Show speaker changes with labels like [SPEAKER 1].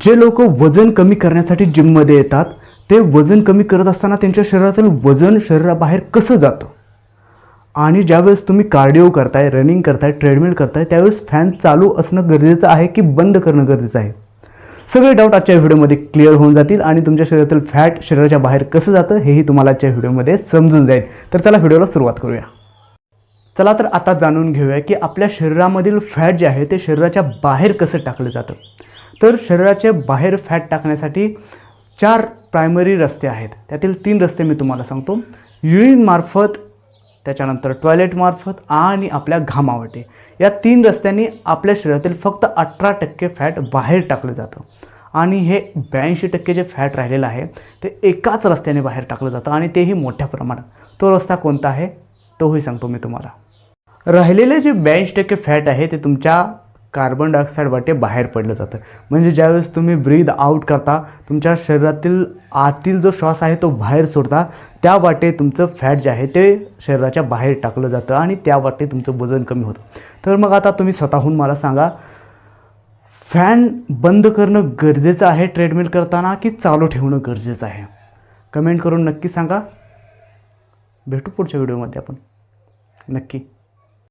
[SPEAKER 1] जे लोक वजन कमी करण्यासाठी जिममध्ये येतात ते वजन कमी करत असताना त्यांच्या शरीरातील वजन शरीराबाहेर कसं जातं? आणि ज्यावेळेस तुम्ही कार्डिओ करताय रनिंग करताय ट्रेडमिल करताय त्यावेळेस फॅन चालू असणं गरजेचं आहे की बंद करणं गरजेचं आहे? सगळे डाऊट आजच्या व्हिडिओमध्ये क्लिअर होऊन जातील आणि तुमच्या शरीरातील फॅट शरीराच्या बाहेर कसं जातं हेही तुम्हाला आजच्या व्हिडिओमध्ये समजून जाईल. तर चला व्हिडिओला सुरुवात करूया. चला तर आता जाणून घेऊया की आपल्या शरीरामधील फॅट जे आहे ते शरीराच्या बाहेर कसं टाकलं जातं? तर शरीराच्या बाहेर फॅट टाकण्यासाठी चार प्रायमरी रस्ते आहेत. त्यातील तीन रस्ते मी तुम्हाला सांगतो. युरिनमार्फत त्याच्यानंतर टॉयलेटमार्फत आणि आपल्या घामावटे या तीन रस्त्यांनी आपल्या शरीरातील फक्त अठरा टक्के फॅट बाहेर टाकलं जातं. आणि हे ब्याऐंशी टक्के जे फॅट राहिलेलं आहे ते एकाच रस्त्याने बाहेर टाकलं जातं आणि तेही मोठ्या प्रमाणात. तो रस्ता कोणता आहे? तोही सांगतो मी तुम्हाला. राहिलेले जे ब्याऐंशी टक्के फॅट आहे ते तुमच्या कार्बन डायऑक्साईड वाटे बाहेर पडलं जातं. म्हणजे ज्यावेळेस तुम्ही ब्रीद आउट करता तुमच्या शरीरातील आतील जो श्वास आहे तो बाहेर सोडता त्या वाटे तुमचं फॅट जे आहे ते शरीराच्या बाहेर टाकलं जातं आणि त्या वाटे तुमचं वजन कमी होतं. तर मग आता तुम्ही स्वतःहून मला सांगा फॅन बंद करणं गरजेचं आहे ट्रेडमिल करताना की चालू ठेवणं गरजेचं आहे? कमेंट करून नक्की सांगा. भेटू पुढच्या व्हिडिओमध्ये आपण. नक्की.